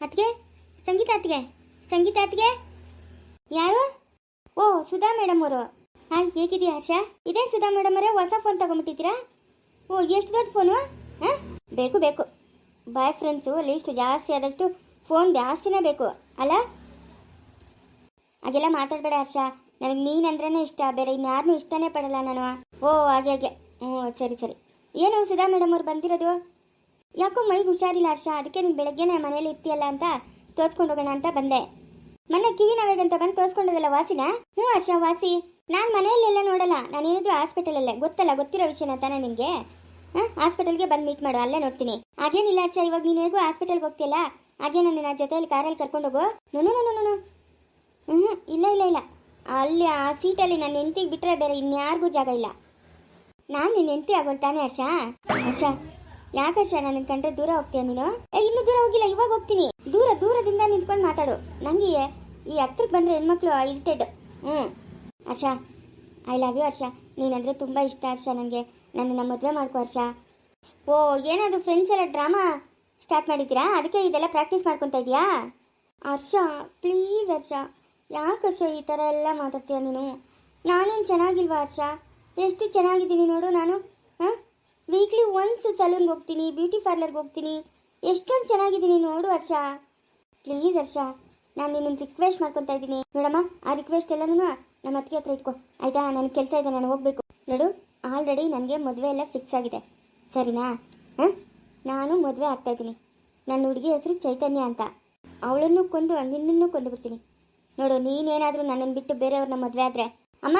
ಅತ್ಗೆ ಸಂಗೀತ ಅತ್ಗೆ ಸಂಗೀತ ಅತ್ಗೆ ಯಾರು? ಓ, ಸುಧಾ ಮೇಡಮ್ ಅವರು. ಹಾಂ ಹೇಗಿದೆಯಾ ಹರ್ಷ? ಇದೇನು ಸುಧಾ ಮೇಡಮ್ ಅವರೇ? ಹೊಸ ಫೋನ್ ತಗೊಂಬಿಟ್ಟಿದ್ದೀರಾ ಓ, ಎಷ್ಟು ದೊಡ್ಡ ಫೋನು ಹಾಂ? ಬೇಕು ಬೇಕು. ಬಾಯ್ ಫ್ರೆಂಡ್ಸು ಲೀಸ್ಟ್ ಜಾಸ್ತಿ ಆದಷ್ಟು ಫೋನ್ ಜಾಸ್ತಿನೇ ಬೇಕು. ಅಲ್ಲ? ಹಾಗೆಲ್ಲ ಮಾತಾಡಬೇಡ ಹರ್ಷ. ನನಗೆ ನೀನಂದ್ರೇ ಇಷ್ಟ, ಬೇರೆ ಇನ್ಯಾರನ್ನೂ ಇಷ್ಟನೇ ಪಡಲ್ಲ ನಾನು. ಓ, ಹಾಗೆ ಹಾಗೆ. ಹ್ಞೂ ಸರಿ ಸರಿ. ಏನು ಸುಧಾ ಮೇಡಮ್ ಅವ್ರು ಬಂದಿರೋದು? ಯಾಕೋ ಮೈಗೆ ಹುಷಾರಿಲ್ಲ ಹರ್ಷ? ಅದಕ್ಕೆ ನೀನು ಬೆಳಗ್ಗೆನೆ ಮನೇಲಿ ಇರ್ತೀಯಲ್ಲ ಅಂತ ತೋರ್ಸ್ಕೊಂಡು ಹೋಗೋಣ ಅಂತ ಬಂದೆ. ಮೊನ್ನೆ ಕಿವಿ ನಾವೇಗಂತ ಬಂದು ತೋರಿಸ್ಕೊಂಡೋದಲ್ಲ ವಾಸಿನ? ಹ್ಞೂ ಹರ್ಷ, ವಾಸಿ. ನಾನು ಮನೆಯಲ್ಲೆಲ್ಲ ನೋಡಲ್ಲ. ನಾನು ಏನಿದ್ರು ಹಾಸ್ಪಿಟಲಲ್ಲೇ. ಗೊತ್ತಲ್ಲ, ಗೊತ್ತಿರೋ ವಿಷಯನ ತಾನೇ ನಿಮಗೆ ಹಾಂ, ಹಾಸ್ಪಿಟಲ್ಗೆ ಬಂದು ಮೀಟ್ ಮಾಡು, ಅಲ್ಲೇ ನೋಡ್ತೀನಿ. ಹಾಗೇನಿಲ್ಲ ಹರ್ಷ, ಇವಾಗ ನೀನು ಹೇಗೂ ಹಾಸ್ಪಿಟಲ್ಗೆ ಹೋಗ್ತೀಯಲ್ಲ? ಹಾಗೆ ನನ್ನ ಜೊತೆಯಲ್ಲಿ ಕಾರಲ್ಲಿ ಕರ್ಕೊಂಡು ಹೋಗು. ನೋನು ನೋನು ನೋನು ಹ್ಞೂ ಇಲ್ಲ ಇಲ್ಲ ಇಲ್ಲ. ಅಲ್ಲಿ ಆ ಸೀಟಲ್ಲಿ ನನ್ನ ಹೆಂಡತಿಗೆ ಬಿಟ್ಟರೆ ಬೇರೆ ಇನ್ಯಾರಿಗೂ ಜಾಗ ಇಲ್ಲ. ನಾನು ನಿನ್ನ ಹೆಂಡತಿ ಆಗೋಳ್ತಾನೆ ತಾನೇ ಹರ್ಷ? ಹರ್ಷ ಯಾಕೆ ಸರ್ ನನ್ನ ಕಂಡ್ರೆ ದೂರ ಹೋಗ್ತೀಯ ನೀನು? ಇನ್ನು ದೂರ ಹೋಗಿಲ್ಲ, ಇವಾಗ ಹೋಗ್ತೀನಿ. ದೂರ, ದೂರದಿಂದ ನಿಂತ್ಕೊಂಡು ಮಾತಾಡು. ನನಗೆ ಈ ಹತ್ರಕ್ಕೆ ಬಂದರೆ ಹೆಣ್ಮಕ್ಳು ಇರಿಟೇಟ್ ಹ್ಞೂ Harsha I love you Harsha. ನೀನಂದರೆ ತುಂಬ ಇಷ್ಟ ಹರ್ಷ ನನಗೆ ನನ್ನನ್ನು ಮದುವೆ ಮಾಡ್ಕೊ ಹರ್ಷ. ಓ, ಏನಾದರೂ ಫ್ರೆಂಡ್ಸ್ ಎಲ್ಲ ಡ್ರಾಮಾ ಸ್ಟಾರ್ಟ್ ಮಾಡಿದ್ದೀರಾ? ಅದಕ್ಕೆ ಇದೆಲ್ಲ ಪ್ರಾಕ್ಟೀಸ್ ಮಾಡ್ಕೊತಾ ಇದೀಯಾ? ಹರ್ಷ ಪ್ಲೀಸ್ ಹರ್ಷ. ಯಾಕೆ ಹರ್ಷ ಈ ಥರ ಎಲ್ಲ ಮಾತಾಡ್ತೀಯ ನೀನು? ನಾನೇನು ಚೆನ್ನಾಗಿಲ್ವಾ ಹರ್ಷ? ಎಷ್ಟು ಚೆನ್ನಾಗಿದ್ದೀನಿ ನೋಡು ನಾನು, ಹಾಂ? ವೀಕ್ಲಿ ಒನ್ಸ್ ಸಲೂನ್ಗೆ ಹೋಗ್ತೀನಿ ಬ್ಯೂಟಿ ಪಾರ್ಲರ್ಗೆ ಹೋಗ್ತೀನಿ. ಎಷ್ಟೊಂದು ಚೆನ್ನಾಗಿದ್ದೀನಿ ನೋಡು ಹರ್ಷ. ಪ್ಲೀಸ್ ಹರ್ಷ, ನಾನು ನಿನ್ನನ್ನು ರಿಕ್ವೆಸ್ಟ್ ಮಾಡ್ಕೊತಾ ಇದ್ದೀನಿ. ನೋಡಮ್ಮ, ಆ ರಿಕ್ವೆಸ್ಟ್ ಎಲ್ಲನೂ ನಮ್ಮ ಅತ್ತಿಗೆ ಹತ್ರ ಇಟ್ಕೊ. ಆಯಿತಾ? ನನಗೆ ಕೆಲಸ ಇದೆ, ನಾನು ಹೋಗಬೇಕು. ನೋಡು ಆಲ್ರೆಡಿ ನನಗೆ ಮದುವೆ ಎಲ್ಲ ಫಿಕ್ಸ್ ಆಗಿದೆ. ಸರಿನಾ? ಹಾಂ? ನಾನು ಮದುವೆ ಆಗ್ತಾ ಇದ್ದೀನಿ. ನನ್ನ ಹುಡುಗಿ ಹೆಸರು ಚೈತನ್ಯ ಅಂತ. ಅವಳನ್ನು ಕೊಂದು ನಿನ್ನನ್ನು ಕೊಂದು ಬಿಡ್ತೀನಿ. ನೋಡು, ನೀನೇನಾದರೂ ನನ್ನನ್ನು ಬಿಟ್ಟು ಬೇರೆಯವ್ರನ್ನ ಮದುವೆ ಆದರೆ. ಅಮ್ಮ?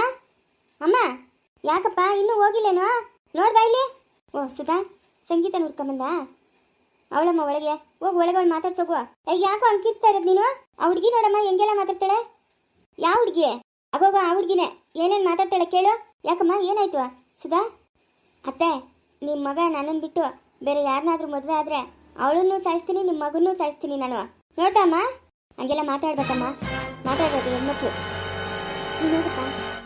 ಅಮ್ಮ? ಯಾಕಪ್ಪ? ಇನ್ನೂ ಹೋಗಿಲ್ಲೇನೋ? ನೋಡ್ಬಾ ಇಲ್ಲಿ? ಓ, ಸುಧಾ, ಸಂಗೀತ ನೋಡ್ಕೊಂಬಂದ ಅವಳಮ್ಮ ಒಳಗೆ, ಹೋಗ್ ಒಳಗೆ ಅವಳು ಮಾತಾಡ್ಸೋಗುವ ಅಯ್ಯ ಯಾಕೋ ಅಂಕಿರ್ತಾ ಇರೋದು ನೀನು? ಆ ಹುಡುಗಿ ನೋಡಮ್ಮ, ಹೆಂಗೆಲ್ಲ ಮಾತಾಡ್ತಾಳೆ? ಯಾವ ಹುಡುಗಿ? ಅಗೋಗ ಆ ಹುಡುಗಿನೇ, ಏನೇನು ಮಾತಾಡ್ತಾಳೆ ಕೇಳು. ಯಾಕಮ್ಮ, ಏನಾಯ್ತು? ಸುಧಾ? ಅತ್ತೆ ನಿಮ್ಮ ಮಗ ನನ್ನನ್ನು ಬಿಟ್ಟು ಬೇರೆ ಯಾರನ್ನಾದ್ರೂ ಮದುವೆ ಆದರೆ ಅವಳನ್ನು ಸಾಯಿಸ್ತೀನಿ ನಿಮ್ಮ ಮಗನ್ನೂ ಸಾಯಿಸ್ತೀನಿ ನಾನು. ನೋಡ್ತಾಮ್ಮ? ಹಂಗೆಲ್ಲ ಮಾತಾಡ್ಬೇಕಮ್ಮ. ಮಾತಾಡ್ಬೋದು ಹೆಣ್ಮಕ್ಳು. ನೀನು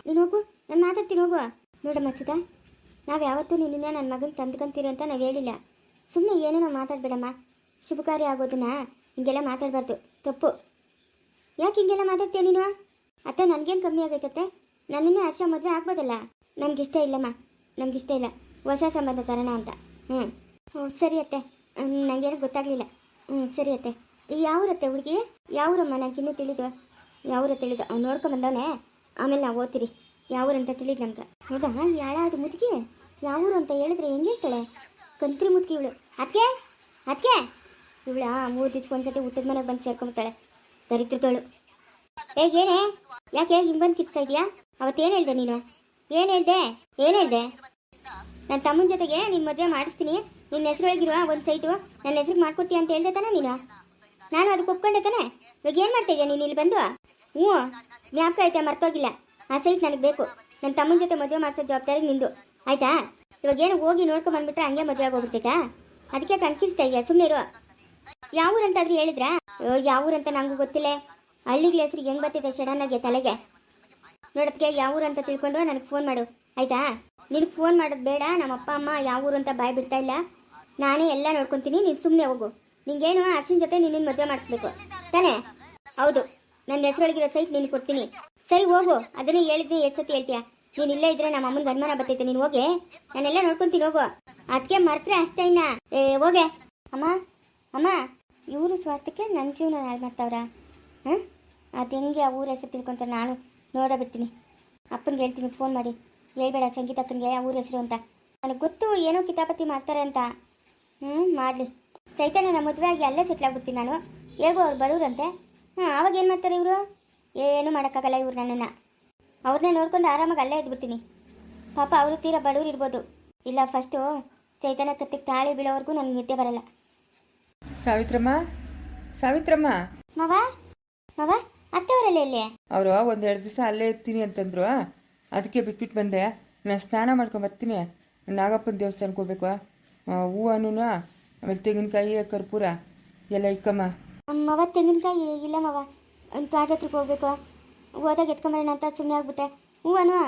ನೀನು ಹೋಗು. ನಾನು ಮಾತಾಡ್ತೀನಿ, ಹೋಗು. ನೋಡಮ್ಮ ಸುಧಾ. ನಾವು ಯಾವತ್ತೂ ನಿನ್ನ ನನ್ನ ಮಗನ ತಂದ್ಕೊಂತೀರಿ ಅಂತ ನಾವು ಹೇಳಿಲ್ಲ. ಸುಮ್ಮನೆ ಏನೇನೋ ಮಾತಾಡ್ಬೇಡಮ್ಮ. ಶುಭಕಾರಿ ಆಗೋದನ್ನ ಹಿಂಗೆಲ್ಲ ಮಾತಾಡಬಾರ್ದು. ತಪ್ಪು. ಯಾಕೆ ಹಿಂಗೆಲ್ಲ ಮಾತಾಡ್ತೀಯ ನೀನು? ಅತ್ತ, ನನಗೇನು ಕಮ್ಮಿ ಆಗೈತತ್ತೆ ನನ್ನನ್ನೇ ಹರ್ಷ ಮದುವೆ ಆಗ್ಬೋದಲ್ಲ? ನಮಗಿಷ್ಟ ಇಲ್ಲಮ್ಮ. ನಮಗಿಷ್ಟ ಇಲ್ಲ. ಹೊಸ ಸಂಬಂಧ ತರೋಣ ಅಂತ. ಹ್ಞೂ ಹ್ಞೂ ಸರಿ ಅತ್ತೆ. ನನಗೇನು ನಂಗೇನು ಗೊತ್ತಾಗಲಿಲ್ಲ. ಹ್ಞೂ ಸರಿ ಅತ್ತೆ. ಯಾವೂರತ್ತೆ ಹುಡುಗಿ? ಯಾವೂರಮ್ಮ? ನನಗಿನ್ನೂ ತಿಳಿದು. ಯಾವೂರ ತಿಳಿದು? ಅವ್ನು ನೋಡ್ಕೊಂಬಂದವನೇ ಆಮೇಲೆ ನಾವು ಓದ್ತೀರಿ. ಯಾವೂರಂತ ತಿಳಿದು ನಮ್ಗೆ ಹೌದಾ ಯಾಳಾದ ಮುದುಕಿ ಯಾವೂರು ಅಂತ ಹೇಳಿದ್ರೆ ಹೆಂಗೆ ಹೇಳ್ತಾಳೆ? ಕಂತ್ರಿ ಮುದುಕಿ ಇವಳು. ಅದಕ್ಕೆ ಅದಕ್ಕೆ ಇವಳ ಮೂರು ದಿವ್ಸಕ್ಕೆ ಒಂದ್ಸತಿ ಊಟದ ಮನೆಗೆ ಬಂದು ಸೇರ್ಕೊಂಬಿಡ್ತಾಳೆ ದರಿದ್ರದವಳು. ಏ, ಏನೇ? ಯಾಕೆ ಹಿಂಗೆ ಬಂದು ಕಿಚ್ತಾ ಇದೆಯಾ? ಅವತ್ತೇನು ಹೇಳ್ದೆ ನೀನು? ಏನು ಹೇಳ್ದೆ? ಏನು ಹೇಳ್ದೆ? ನನ್ನ ತಮ್ಮನ ಜೊತೆಗೆ ನಿನ್ನ ಮದುವೆ ಮಾಡಿಸ್ತೀನಿ. ನಿನ್ನ ಹೆಸರೊಳಗಿರುವ ಒಂದು ಸೈಟು ನನ್ನ ಹೆಸ್ರಿಗೆ ಮಾಡ್ಕೊಡ್ತೀಯ ಅಂತ ಹೇಳ್ದೆ ತಾನೆ ನೀನು? ನಾನು ಅದಕ್ಕೆ ಒಪ್ಕೊಂಡೆ ತಾನೆ? ಇವಾಗ ಏನು ಮಾಡ್ತಾ ನೀನು ಇಲ್ಲಿ ಬಂದು? ಹ್ಞೂ. ಜ್ಞಾಪಕ ಐತೆ, ಮರ್ತೋಗಿಲ್ಲ. ಆ ಸೈಟ್ ನನಗೆ ಬೇಕು. ನನ್ನ ತಮ್ಮನ ಜೊತೆ ಮದುವೆ ಮಾಡಿಸೋ ಜವಾಬ್ದಾರಿ ನಿಂದು. ಆಯ್ತಾ? ಇವಾಗ ಏನು ಹೋಗಿ ನೋಡ್ಕೊಂಡು ಬಂದ್ಬಿಟ್ರೆ ಹಂಗೆ ಮದುವೆ ಆಗೋಗ್ಬಿಡ್ತೈತಾ? ಅದಕ್ಕೆ ಕನ್ಫ್ಯೂಸ್ತಾ ಇದೆಯಾ? ಸುಮ್ಮನೆ ಇರು. ಯಾವ ಊರಂತಾದ್ರೂ ಹೇಳಿದ್ರಾ? ಯಾವ ಊರಂತ ನಂಗೂ ಗೊತ್ತಿಲ್ಲ. ಹಳ್ಳಿಗಳ ಹೆಸರು ಹೆಂಗ್ ಬರ್ತಿದೆ ಸಡನ್ ಆಗಿ ತಲೆಗೆ? ನೋಡೋದಕ್ಕೆ ಯಾವ ಊರು ಅಂತ ತಿಳ್ಕೊಂಡು ನನಗೆ ಫೋನ್ ಮಾಡು. ಆಯ್ತಾ? ನಿನಗೆ ಫೋನ್ ಮಾಡೋದು ಬೇಡ. ನಮ್ಮ ಅಪ್ಪ, ಅಮ್ಮ ಯಾವ ಊರು ಅಂತ ಬಾಯ್ ಬಿಡ್ತಾ ಇಲ್ಲ. ನಾನೇ ಎಲ್ಲ ನೋಡ್ಕೊತೀನಿ. ನೀನು ಸುಮ್ಮನೆ ಹೋಗು. ನಿಂಗೇನು ಅರ್ಶಿನ ಜೊತೆ ನಿನ್ನ ಮದುವೆ ಮಾಡಿಸ್ಬೇಕು. ತಾನೇ? ಹೌದು. ನನ್ನ ಹೆಸರೊಳಗಿರೋ ಸೈಟ್ ನಿನಗೆ ಕೊಡ್ತೀನಿ. ಸರಿ, ಹೋಗು. ಅದನ್ನೇ ಹೇಳಿದ್ನಿ ಎಷ್ಟು ಸತಿ ಹೇಳ್ತೀಯ? ನೀನು ಇಲ್ಲೇ ಇದ್ರೆ ನಮ್ಮ ಅಮ್ಮನ ಅನುಮಾನ ಬರ್ತೈತೆ, ನೀನು ಹೋಗಿ. ನಾನೆಲ್ಲ ನೋಡ್ಕೊಂತೀನಿ, ಹೋಗು. ಅದಕ್ಕೆ ಮರ್ತ್ರೆ ಅಷ್ಟೇ ಇನ್ನ. ಏ, ಹೋಗೆ. ಅಮ್ಮ ಅಮ್ಮ, ಇವರು ಸ್ವಾರ್ಥಕ್ಕೆ ನನ್ನ ಜೀವನ ಹಾಳು ಮಾಡ್ತಾವ್ರ? ಹಾಂ? ಅದು ಹೆಂಗೆ ಆ ಊರ ಹೆಸರು ತಿಳ್ಕೊಂತಾರೆ ನಾನು ನೋಡೋ ಬಿಡ್ತೀನಿ. ಅಪ್ಪನಿಗೆ ಹೇಳ್ತೀನಿ ಫೋನ್ ಮಾಡಿ. ಹೇಳ್ಬೇಡ ಸಂಗೀತಕ್ಕನಿಗೆ ಆ ಊರ ಹೆಸರು ಅಂತ. ನನಗೆ ಗೊತ್ತು ಏನೋ ಕಿತಾಪತಿ ಮಾಡ್ತಾರೆ ಅಂತ. ಹ್ಞೂ ಮಾಡಲಿ. ಚೈತನ್ಯನ ಮದುವೆ ಆಗಿ ಅಲ್ಲೇ ಸೆಟ್ಲ್ ಆಗ್ಬಿಡ್ತೀನಿ ನಾನು. ಹೇಗೋ ಅವ್ರು ಬಡವ್ರಂತೆ. ಹಾಂ ಆವಾಗ ಏನು ಮಾಡ್ತಾರೆ ಇವರು? ಏನೂ ಮಾಡೋಕ್ಕಾಗಲ್ಲ ಇವ್ರು ನನ್ನನ್ನು. ಅವ್ರನ್ನ ನೋಡ್ಕೊಂಡು ಆರಾಮಾಗಿ ಅಲ್ಲೇ ಇದ್ಬಿಡ್ತೀನಿ. ಪಾಪ ಅವರು ತೀರಾ ಬಡವ್ರು ಇರ್ಬೋದು. ಇಲ್ಲ ಫಸ್ಟು ಚೈತನ್ಯ ಕತ್ತಿಗೆ ತಾಳಿ ಬೀಳೋವರೆಗೂ ನನಗೆ ನಿದ್ದೆ ಬರಲ್ಲ. ಸಾವಿತ್ರಮ್ಮ? ಸಾವಿತ್ರಮ್ಮ? ಮಾವ? ಮವ? ಅತ್ತೆಯವರಲ್ಲ ಇಲ್ಲಿ ಅವರು ಒಂದು ಎರಡು ದಿವಸ ಅಲ್ಲೇ ಇರ್ತೀನಿ ಅಂತಂದ್ರು. ಅದಕ್ಕೆ ಬಿಟ್ಬಿಟ್ಟು ಬಂದೆ. ನಾನು ಸ್ನಾನ ಮಾಡ್ಕೊಂಡು ಬರ್ತೀನಿ. ನಾಗಪ್ಪನ ದೇವಸ್ಥಾನಕ್ಕೆ ಹೋಗ್ಬೇಕು. ಹೂವನು ಆಮೇಲೆ ತೆಂಗಿನಕಾಯಿ ಕರ್ಪೂರ ಎಲ್ಲ ಇಕ್ಕಮ್ಮ. ಮವ ತೆಂಗಿನಕಾಯಿ ಇಲ್ಲ ಮವ. ತೋಟ ಹತ್ರಕ್ಕೆ ಹೋಗ್ಬೇಕು. ಹೋದಾಗ ಎತ್ಕೊಂಬರೋಣ ಅಂತ ಸುಮ್ಮನೆ ಆಗ್ಬಿಟ್ಟೆ. ಹೂವನು?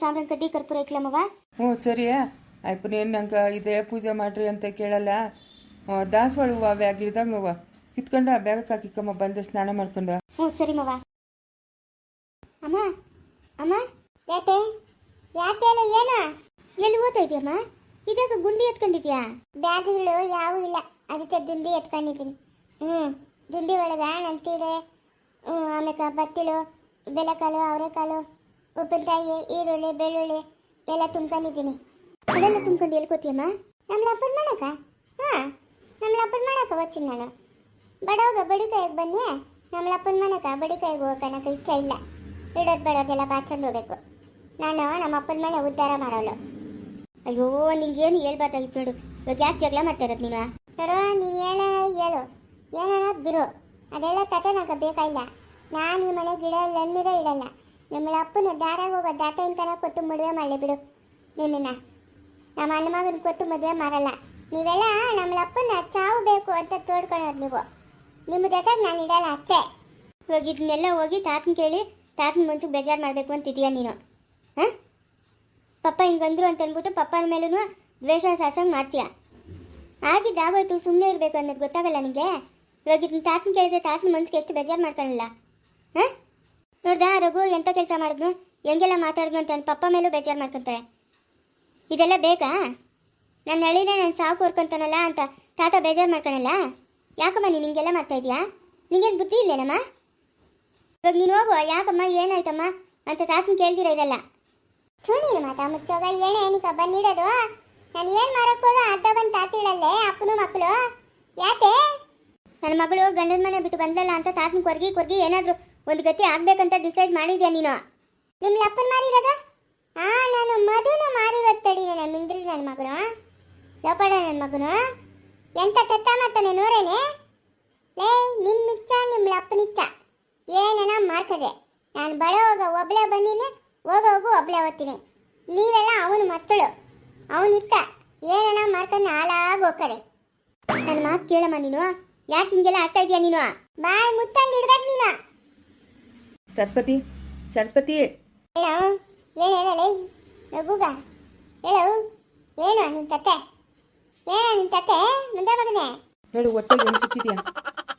ಸಾಂಬ್ರಾನ್ ಕಡ್ಡಿ ಕರ್ಪೂರ ಇಕ್ಲಮ್ಮವ ಮವ ಹ್ಞೂ ಸರಿ. ಆಯ್ತು ಏನು ನಂಗೆ ಇದೆ ಪೂಜೆ ಮಾಡ್ರಿ ಅಂತ ಕೇಳಲ್ಲ. ದಾಸವಾಳ ಹೂವು ಬ್ಯಾಗ್ ಗಿಡದಾಗ ನೋವ. ಕಿತ್ಕೊಂಡು ಆ ಬ್ಯಾಗಕ್ಕೆ ಹಾಕಿಕ್ಕಮ್ಮ ಬಂದು ಸ್ನಾನ ಮಾಡ್ಕೊಂಡು. ಹ್ಞೂ ಸರಿ ಮವ ಅಮ್ಮ ಅಮ್ಮ ಯಾಕೆ? ಯಾಕೆ ಅಲ್ಲ ಏನು? ಎಲ್ಲಿ ಓದ್ತಾ ಇದೆಯಮ್ಮ? ಇದಾಗ ಗುಂಡಿ ಎತ್ಕೊಂಡಿದ್ಯಾ? ಬ್ಯಾಗ್ಗಳು ಯಾವೂ ಇಲ್ಲ. ಅದಕ್ಕೆ ದುಂಡಿ ಎತ್ಕೊಂಡಿದ್ದೀನಿ. ಹ್ಞೂ. ದುಂಡಿ ಒಳಗ ನನ್ನ ಹ್ಞೂ ಆಮೇಲೆ ಬತ್ತಿಲು ಬೆಲೆಕಾಳು ಅವರೆಕಾಳು ಉಪ್ಪಿನಕಾಯಿ, ಈರುಳ್ಳಿ, ಬೆಳ್ಳುಳ್ಳಿ ಎಲ್ಲ ತುಂಬ್ಕೊಂಡಿದ್ದೀನಿ. ಅದೆಲ್ಲ ತುಂಬ್ಕೊಂಡು ಹೇಳ್ಕೊತೀಯಮ್ಮ ನಮ್ಮ ಲಾಪರ್ ಮಾಡಕ ಹಾಂ ನಮ್ಮ ಲಾಪರ್ ಮಾಡಕ ಒಚ್ಚಿನ ನಾನು. ಬಡವಾಗ ಬಡಿಕಾಯಿಗೆ ಬನ್ನಿ. ನಮ್ಮ ಅಪ್ಪನ ಮಾಡಕ ಬಡಿಕಾಯಿಗೆ ಹೋಗೋಕನಕ ಇಚ್ಛೆ ಇಲ್ಲ. ಇಡೋದು ಬೇಡೋದೆಲ್ಲ ಬಾಚಂದು ಹೋಗಬೇಕು. ನಾನು ನಮ್ಮ ಅಪ್ಪನ ಮನೆ ಉದ್ಧಾರ ಮಾಡೋಳು ಅಯ್ಯೋ ನಿಂಗೇನು ಹೇಳ್ಬಾರ್ದಾಗಿತ್ತು ನೋಡು. ಇವಾಗ ಯಾಕೆ ಜಗಳ ಮಾಡ್ತಾ ಇರೋದು ನೀನು? ಸರೋ ನೀನು ಹೇಳ, ಹೇಳು. ಏನಾರ ಬಿರು ಅದೆಲ್ಲ ಕತೆ ನಂಗೆ ಬೇಕಾಗಿಲ್ಲ ನಾನು ಈ ಮನೆ ಗಿಡ ಎಲ್ಲೇ ಇಡಲ್ಲ ನಮ್ಮ ಅಪ್ಪನ ದಾರಾಗ ಹೋಗೋ ದಾಟ ತನ ಕೊತ್ತು ಮದುವೆ ಮಾಡಲಿ ಬಿಡು. ನಿನ್ನ ನಮ್ಮ ಅಣ್ಣ ಮಗನ ಕೊತ್ತು ಮದುವೆ ಮಾಡಲ್ಲ. ನೀವೆಲ್ಲ ನಮ್ಮ ಅಪ್ಪನ ಚಾವು ಬೇಕು ಅಂತ ತೋಡ್ಕೊಳ್ಳೋದು ನೀವು. ನಿಮ್ಮ ಜೊತೆ ನಾನು ಇಡಲ್ಲ ಅಚ್ಚೆ ಹೋಗಿ ಇದನ್ನೆಲ್ಲ ಹೋಗಿ ತಾತನ ಕೇಳಿ, ತಾತನ ಮುಂಚೆ ಬೇಜಾರು ಮಾಡಬೇಕು ಅಂತಿದೀಯ ನೀನು. ಹಾಂ? ಪಪ್ಪ ಹಿಂಗಂದ್ರು ಅಂತ ಅಂದ್ಬಿಟ್ಟು ಪಪ್ಪನ ಮೇಲೂ ದ್ವೇಷ ಸಾಸಂಗ್ ಮಾಡ್ತೀಯ? ಆಗಿದ್ದಾಗೋಯ್ತು ಸುಮ್ಮನೆ ಇರಬೇಕು ಅನ್ನೋದು ಗೊತ್ತಾಗಲ್ಲ ನಿನಗೆ ಇವಾಗ ತಾತನ ಕೇಳಿದ್ರೆ ತಾತನ ಮನ್ಸಿಗೆ ಎಷ್ಟು ಬೇಜಾರು ಮಾಡ್ಕೊಳ್ಳಲ್ಲ ಹಾಂ? ನೋಡ್ದಾ ರಘು ಎಂಥ ಕೆಲಸ ಮಾಡಿದ್ನು? ಹೆಂಗೆಲ್ಲ ಮಾತಾಡಿದ್ನು ಅಂತ ನನ್ನ ಪಪ್ಪ ಮೇಲೂ ಬೇಜಾರು ಮಾಡ್ಕೊತಾರೆ. ಇದೆಲ್ಲ ಬೇಕಾ? ನನ್ನ ಹಳ್ಳಿನೇ ನಾನು ಸಾಕು ಕೋರ್ಕೊಂತಾನಲ್ಲ ಅಂತ ತಾತ ಬೇಜಾರು ಮಾಡ್ಕೊಳಲ್ಲ? ಯಾಕಮ್ಮ ನೀನು ಹಿಂಗೆಲ್ಲ ಮಾಡ್ತಾ ಇದೀಯಾ? ನಿಂಗೇನು ಬುದ್ಧಿ ಇಲ್ಲೇನಮ್ಮ? ಇವಾಗ ನೀನು ಹೋಗು ಯಾಕಮ್ಮ, ಏನಾಯ್ತಮ್ಮ ಅಂತ ತಾತನ ಕೇಳ್ದಿರ ಇದೆಲ್ಲ. ಸುನೀನು ಮಾತಾ ಮುಚ್ಚೋಗ, ಏನೇ ಏನಕ್ಕ ಬಂದಿಡೋದು ನಾನು ಏನು ಮಾಡೋಕ್ಕೂ ಅರ್ಧ ಬಂದು ತಾತಿಳಲ್ಲೇ, ಅಪ್ಪನು ಮಕ್ಕಳು? ಯಾಕೆ? ನನ್ನ ಮಗಳು ಗಂಡನ ಮನೆ ಬಿಟ್ಟು ಬಂದಲ್ಲ ಅಂತ ತಾತನ ಕೊರ್ಗಿ ಕೊರ್ಗಿ ಏನಾದರೂ ಒಂದು ಗತಿ ಆಗ್ಬೇಕಂತ ಡಿಸೈಡ್ ಮಾಡಿದ್ಯಾ ನೀನು? ನಿಮ್ಮ ಅಪ್ಪನ ಮಾರಿರೋದು? ಆ ನಾನು ಮದುವೆ ಮಾರಿರೋದು ತಡಿ ನನ್ನ ಮಿಂದ್ರಿ ನನ್ನ ಮಗನು. ಲೋಪಡ ನನ್ನ ಮಗನು. ಎಂತ ತೆತ್ತ ಮಾತಾನೆ ನೋರೇನೆ ಲೇ ನಿಮ್ಮ ಇಚ್ಛ ನಿಮ್ಮ ಅಪ್ಪನ ಅಪ್ಪನಿಚ್ಛ ಏನನ ಮಾಡ್ತದೆ? ನಾನು ಬಡ ಹೋಗ ಒಬ್ಳೆ ಬಂದಿನಿ ಹೋಗ ಹೋಗು ಒಬ್ಳೆ ಓದ್ತೀನಿ ನೀವೆಲ್ಲ ಅವನು ಮಕ್ಕಳು ಅವನಿತ್ತ. ಏನನ ಮಾಡ್ಕೊಂಡು ಹಾಳಾಗಿ ಹೋಗ್ತಾರೆ. ನನ್ನ ಮಾತು ಕೇಳಮ್ಮ ನೀನು. ಯಾಕೆ ಹಿಂಗೆಲ್ಲ ಆಗ್ತಾ ಇದೀಯ ನೀನು? ಬಾಯ್ ಮುತ್ತಂಗಿ ಇಡ್ಬೇಕು ನೀನು. ಸರಸ್ವತಿ ಸರಸ್ವತಿ. ಹೇಳು ಏನು ಹೇಳಲೇ? ನಗುಗ. ಹೇಳು ಏನು ನಿನ್ನ ತತ್ತೆ? ಏನು ನಿನ್ನ ತತ್ತೆ? ಮುಂದೆ ಮಗನೇ? ಹೇಳು ಹೊಟ್ಟೆಗೆ ಏನು ಚುಚ್ಚಿದ್ಯಾ?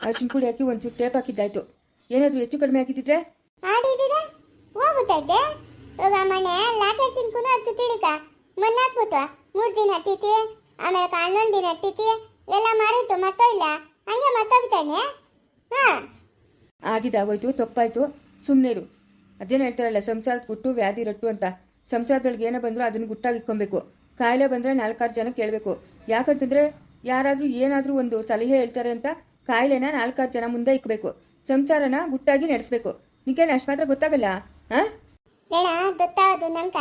ಅರ್ಶಿನ ಪುಡಿ ಹಾಕಿ ಒಂಚೂರು ಟೇಪ್ ಹಾಕಿದ್ದಾಯ್ತು. ಏನಾದರೂ ಹೆಚ್ಚು ಕಡಿಮೆ ಹಾಕಿದ್ದಿದ್ರೆ? ಆಡಿದ್ದೀರ ಹೋಗುತ್ತಾ ಇದ್ದೆ? ಇವಾಗ ಮನೆ ಲಾಟೆ ಚಿನ್ಕುನು ಹತ್ತು ತಿಳಿಕ. ಮೊನ್ನೆ ಹಾಕ್ಬಿಟ್ಟು ಮೂರು ದಿನ ಹತ್ತಿತಿ ಆಮೇಲೆ ಹನ್ನೊಂದು ದಿನ ಹತ್ತಿತಿ. ಎಲ್ಲ ಮಾರಿತ್ತು ಮತ್ತೋ ಇಲ್ಲ? ಹಂಗೆ ಮಾತಾಡ್ತಾನೆ ಹಾಂ. ಆಗಿದ್ದಾಗೋಯ್ತು ತಪ್ಪಾಯ್ತು. ಸುಮ್ಮನೆ ಇರು. ಅದೇನು ಹೇಳ್ತಾರಲ್ಲ ಸಂಸಾರದ ಗುಟ್ಟು ವ್ಯಾಧಿ ರಟ್ಟು ಅಂತ. ಸಂಸಾರದೊಳಗೆ ಏನೋ ಬಂದರೂ ಅದನ್ನು ಗುಟ್ಟಾಗಿಕ್ಕೊಬೇಕು ಕಾಯಿಲೆ ಬಂದರೆ ನಾಲ್ಕಾರು ಜನ ಕೇಳಬೇಕು. ಯಾಕಂತಂದ್ರೆ ಯಾರಾದರೂ ಏನಾದರೂ ಒಂದು ಸಲಹೆ ಹೇಳ್ತಾರೆ ಅಂತ ಕಾಯಿಲೆನ ನಾಲ್ಕಾರು ಜನ ಮುಂದೆ ಇಕ್ಕಬೇಕು ಸಂಸಾರನ ಗುಟ್ಟಾಗಿ ನಡೆಸಬೇಕು. ನಿಂಗೇನು ಅಷ್ಟು ಮಾತ್ರ ಗೊತ್ತಾಗಲ್ಲ? ಹಾಂ? ಏನ ಗೊತ್ತಾಗೋದು ನಂಕ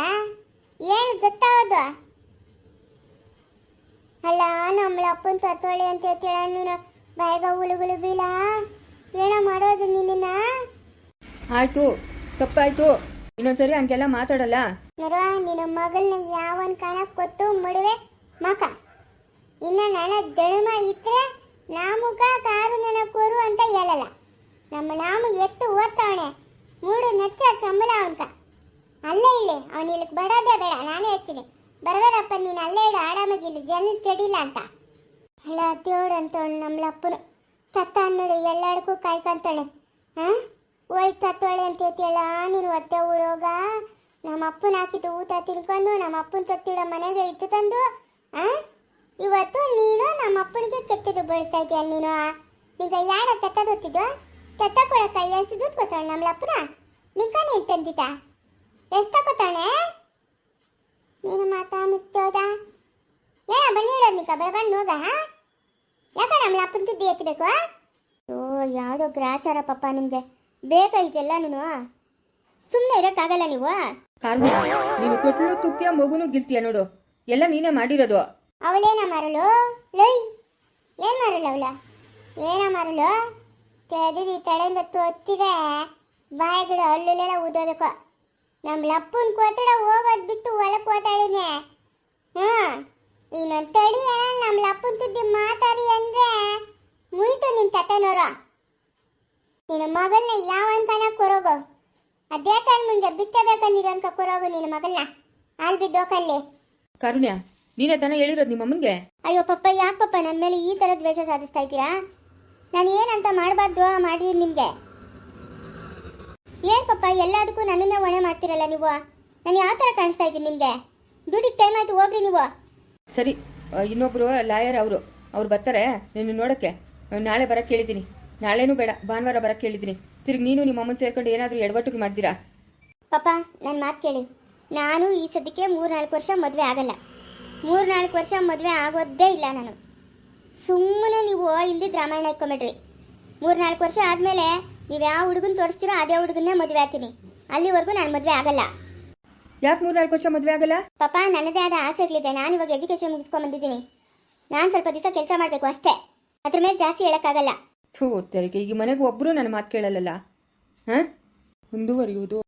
ಏನು ಗೊತ್ತಾಗೋದು? ಅಲ್ಲ ನಮ್ಮಳ ಅಪ್ಪನ ಅಂತ ಹೇಳ್ತೀಳ ನೀನು. ಬಾಯಿಗ ಹುಳುಗಳು ಬೀಳ. ಏನ ಮಾಡೋದು ನಿನ್ನ ಆಯ್ತು ತಪ್ಪಾಯ್ತು. ಇನ್ನೊಂದ್ಸರಿ ಹಂಗೆಲ್ಲ ಮಾತಾಡಲ್ಲ? ನೋಡುವ ನಿನ್ನ ಮಗಳನ್ನ ಯಾವನ್ ಕಾಣ ಕೊತ್ತು ಮಡುವೆ? ಮಕ. ಇನ್ನ ನನ್ನ ದಳುಮ ಇದ್ರೆ ನಾಮುಕ ಕಾರು ನೆನ ಕೊರು ಅಂತ ಹೇಳಲ್ಲ. ನಮ್ಮ ನಾಮು ಎತ್ತು ಓದ್ತಾವಣೆ ಮೂಡು ನಚ್ಚ ಚಂಬಲ ಅಂತ. ಅಲ್ಲೇ ಇಲ್ಲಿ ಅವನು ಇಲ್ಲಿಗೆ ಬರೋದೇ ಬೇಡ. ನಾನೇ ಹೇಳ್ತೀನಿ ಬರಬೇಡಪ್ಪ ನೀನು ಅಲ್ಲೇ ಇಡು ಆರಾಮಾಗಿಲ್ಲ ಜನ ಚಡಿಲ್ಲ ಅಂತ. ಅಲ್ಲ ದೇವ್ಡು ಅಂತ ನಮ್ಮಳಪ್ಪನು ತತ್ತ ಅನ್ನೋಳು ಎಲ್ಲಾಡಕ್ಕೂ ಕಾಯ್ಕಂತಾಳೆ. ಹಾಂ ಹೋಯ್ ತತ್ತೋಳೆ ಅಂತ ಹೇಳ್ತೀಯಲ್ಲ, ನೀನು ಒತ್ತೆ ಉಳೋಗ? ನಮ್ಮ ಅಪ್ಪನ ಹಾಕಿದ್ದು ಊಟ ತಿನ್ಕೊಂಡು ನಮ್ಮ ಅಪ್ಪನ ತತ್ತಿಡೋ ಮನೆಗೆ ಇಟ್ಟು ತಂದು, ಆ? ಇವತ್ತು ನೀನು ನಮ್ಮ ಅಪ್ಪನಿಗೆ ಕೆತ್ತದು ಬೀಳ್ತಾ ಇದೆಯಾ ನೀನು ಈಗ ಯಾರ ತತ್ತ ಗೊತ್ತಿದ್ದು ತತ್ತ ಕೊಡಕ್ಕ ಎಷ್ಟು ದುಡ್ಡು ಕೊತ್ತಾಳೆ ನಮ್ಮ ಅಪ್ಪನ? ನೀನು ತಂದಿದ್ದ? ಎಷ್ಟು ಕೊತ್ತಾಳೆ ನೀನು ಮಾತಾ ಮುಚ್ಚೋದ? ನಿಕ ಬೆಳಬಣ್ಣ ಹೋಗ ಯಾಕ ನಮ್ಮ ಅಪ್ಪನ ತುದ್ದಿ ಎತ್ತಬೇಕು ಓ ಯಾವುದೋ ಗ್ರಾಚಾರ ಪಪ್ಪ ನಿಮಗೆ. ಬೇಕಾಯ್ತೆಲ್ಲ ನೀನು? ಸುಮ್ಮನೆ ಇರೋಕ್ಕಾಗಲ್ಲ ನೀವು? ಕಾರಣ ನೀನು ತೊಟ್ಲು ತುಕ್ತಿಯ ಮಗುನು ಗಿಲ್ತಿಯ ನೋಡು. ಎಲ್ಲ ನೀನೇ ಮಾಡಿರೋದು. ಅವಳೇನ ಮಾರಲು ಲೈ ಏನ್ ಮರಳು ಅವಳ? ಏನ ಮಾರಲು ತೆದಿದಿ ತಡೆಯಿಂದ ತೊತ್ತಿದೆ ಬಾಯಿಗಳು ಅಲ್ಲಲ್ಲೆಲ್ಲ ಊದೋಬೇಕು ನಮ್ಮ ಲಪ್ಪನ್ ಕೋತಡ ಹೋಗೋದು ಬಿತ್ತು ಒಳಗೆ ಕೋತಾಳಿನೆ ಹ್ಮ್. ಇನ್ನೊಂದು ನಮ್ಮ ಅಪ್ಪನ ತುದ್ದಿ ಮಾತಾಡಿ ಅಂದ್ರೆ ಮುಯ್ತು ನಿನ್ ತಟ್ಟೆನೋರು ನಿನ್ನ ಮಗಳನ್ನ ಯಾವ ಅನ್ಕನ ಕೊರೋಗು? ಅದೇ ತಾನು ಮುಂದೆ ಬಿತ್ತಬೇಕಂದಿರೋ ಅನ್ಕ ಕೊರೋಗು ನಿನ್ನ ಮಗಳನ್ನ ಅಲ್ಲಿ ಬಿದ್ದೋಕಲ್ಲಿ ಕರುಣ್ಯ ನೀನೇ ತಾನೇ ಹೇಳಿರೋದು ನಿಮ್ಮ ಅಮ್ಮನಿಗೆ? ಅಯ್ಯೋ ಪಪ್ಪ ಯಾಕೆ ಪಪ್ಪ ನನ್ನ ಮೇಲೆ ಈ ಥರ ದ್ವೇಷ ಸಾಧಿಸ್ತಾ ಇದ್ದೀರಾ? ನಾನು ಏನಂತ ಮಾಡಬಾರ್ದು ಮಾಡಿ ನಿಮಗೆ. ಏನು ಪಪ್ಪ ಎಲ್ಲದಕ್ಕೂ ನನ್ನನ್ನೇ ಹೊಣೆ ಮಾಡ್ತೀರಲ್ಲ ನೀವು? ನಾನು ಯಾವ ಥರ ಕಾಣಿಸ್ತಾ ಇದ್ದೀನಿ ನಿಮಗೆ? ಡ್ಯೂಟಿಗೆ ಟೈಮ್ ಆಯ್ತು ಹೋಗ್ರಿ ನೀವು. ಸರಿ ಇನ್ನೊಬ್ಬರು ಲಾಯರ್ ಅವರು, ಅವ್ರು ಬರ್ತಾರೆ, ನಿನ್ನ ನೋಡೋಕ್ಕೆ. ನಾಳೆ ಬರಕ್ಕೆ ಹೇಳಿದ್ದೀನಿ. ನಾಳೆನೂ ಬೇಡ, ಭಾನುವಾರ ಬರೋಕ್ಕೆ ಹೇಳಿದ್ದೀನಿ. ತಿರುಗಿ ನೀನು ನಿಮ್ಮ ಅಮ್ಮನ ಸೇರ್ಕೊಂಡು ಏನಾದರೂ ಎಡವಟ್ಟು ಮಾಡ್ತೀರಾ? ಪಾಪ ನನ್ನ ಮಾತು ಕೇಳಿ. ನಾನು ಈ ಸದ್ಯಕ್ಕೆ ಮೂರು ನಾಲ್ಕು ವರ್ಷ ಮದುವೆ ಆಗಲ್ಲ. ಮೂರು ನಾಲ್ಕು ವರ್ಷ ಮದುವೆ ಆಗೋದೇ ಇಲ್ಲ ನಾನು. ಸುಮ್ಮನೆ ನೀವು ಇಲ್ದಿದ್ದು ರಾಮಾಯಣ ಇಟ್ಕೊಂಬಿಡ್ರಿ. ಮೂರು ನಾಲ್ಕು ವರ್ಷ ಆದಮೇಲೆ ನೀವು ಯಾವ ಹುಡುಗನ ತೋರಿಸ್ತೀರೋ ಅದೇ ಹುಡುಗನ್ನೇ ಮದುವೆ ಆಗ್ತೀನಿ. ಅಲ್ಲಿವರೆಗೂ ನಾನು ಮದುವೆ ಆಗಲ್ಲ. ಯಾಕೆ ಮೂರ್ ನಾಲ್ಕು ವರ್ಷ ಮದುವೆ ಆಗಲ್ಲ? ಪಾಪ ನನ್ನದೇ ಆದ ಆಸೆಗಳಿದೆ ನಾನು ಇವಾಗ ಎಜುಕೇಶನ್ ಮುಗಿಸ್ಕೊಂಡ್ ಬಂದಿದ್ದೀನಿ. ನಾನು ಸ್ವಲ್ಪ ದಿವಸ ಕೆಲಸ ಮಾಡಬೇಕು ಅಷ್ಟೇ. ಅದ್ರ ಮೇಲೆ ಜಾಸ್ತಿ ಹೇಳೋಕ್ಕಾಗಲ್ಲ. ಥೂ ತೆರಿಗೆ. ಈಗ ಮನೆಗೆ ಒಬ್ರು ನನ್ನ ಮಾತು ಕೇಳಲ್ಲಲ್ಲ? ಹಾಂ? ಮುಂದುವರಿಯುವುದು